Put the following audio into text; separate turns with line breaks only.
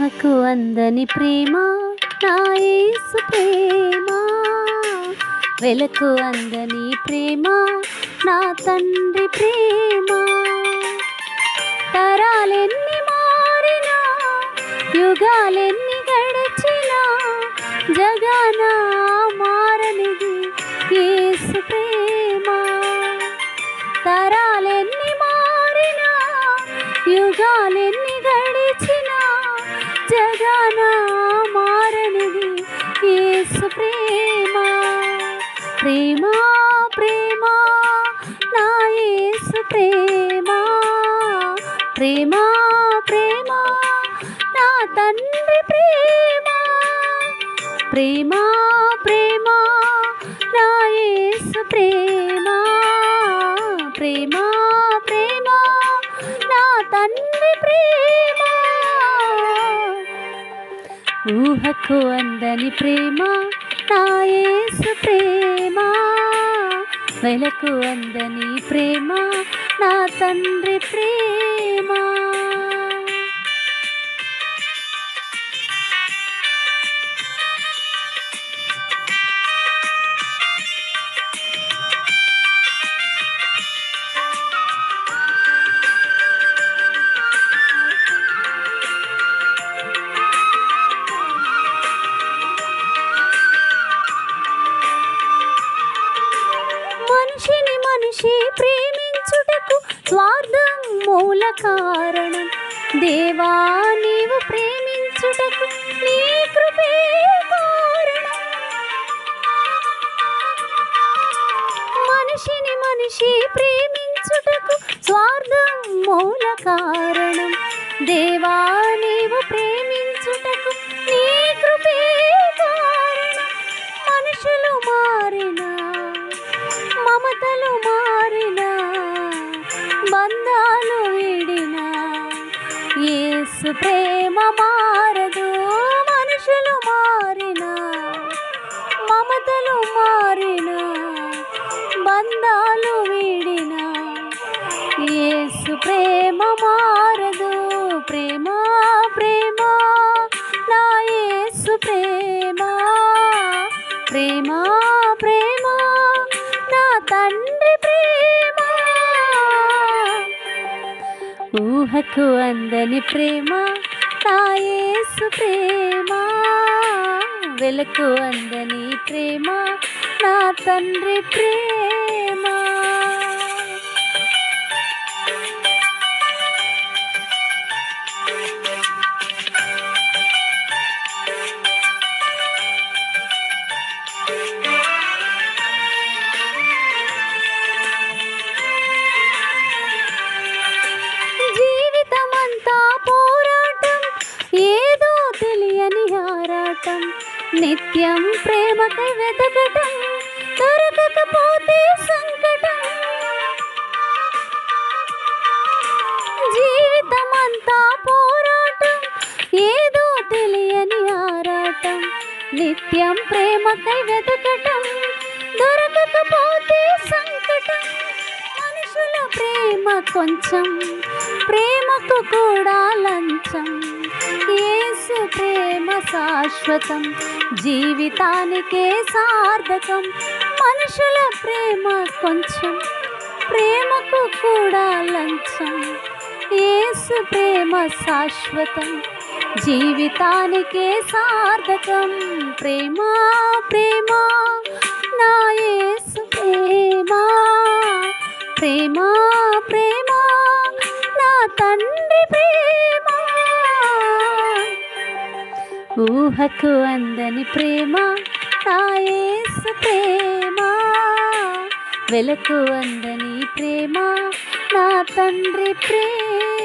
ఊహకు అందని ప్రేమ నా యేసు ప్రేమ. వెలకు అందని ప్రేమ నా తండ్రి ప్రేమ. తరాలెన్ని మారినా యుగాలెన్ని గడిచినా జగన ప్రేమ ప్రేమ నా యేసు ప్రేమ. ప్రేమ ప్రేమ నా తండ్రి ప్రేమ. ప్రేమ ప్రేమ నా యేసు ప్రేమ. ప్రేమ ప్రేమ నా తండ్రి ప్రేమ. ఊహకు అందని ప్రేమ. కాయేసు ప్రేమ. వెలకు అందని ప్రేమ నా తండ్రి ప్రేమ. మనిషిని మనిషి ప్రేమించుటకు స్వార్థం మూల కారణం. దేవా నీవు ప్రేమించుటకు నీ కృపే కారణం. మనిషిని మనిషి ప్రేమించుటకు స్వార్థం మూల కారణం. దేవా నీవు ప్రేమించు మమతలు మారినా బంధాలు విడినా ఏసు ప్రేమ మారదు మనుషులు మారినా మమతలు మారినా బంధాలు విడినా ఏసు ప్రేమ మారదు ప్రేమ తండ్రి ప్రేమ. ఊహకు అందని ప్రేమ నాయేసు ప్రేమ. వెలకు అందని ప్రేమ నా తండ్రి ప్రేమ. నిత్యం ప్రేమకై వెతకటం దొరకకపోతే సంకటం. జీవితమంతా పోరాటం ఏదో తెలియని ఆరాటం. నిత్యం ప్రేమకై వెతకటం. కొంచెం ప్రేమకు కూడా లంచం. ఏసు ప్రేమ శాశ్వతం జీవితానికే సార్థకం. మనుషుల ప్రేమ కొంచెం ప్రేమకు కూడా లంచం. ఏసు ప్రేమ శాశ్వతం జీవితానికే సార్థకం. ప్రేమ ప్రేమ నా ఏసు ప్రేమ. ప్రేమ ప్రేమ ఊహకు అందని ప్రేమ నాయేసు ప్రేమ. వెలకు అందని ప్రేమ నా తండ్రి ప్రేమ.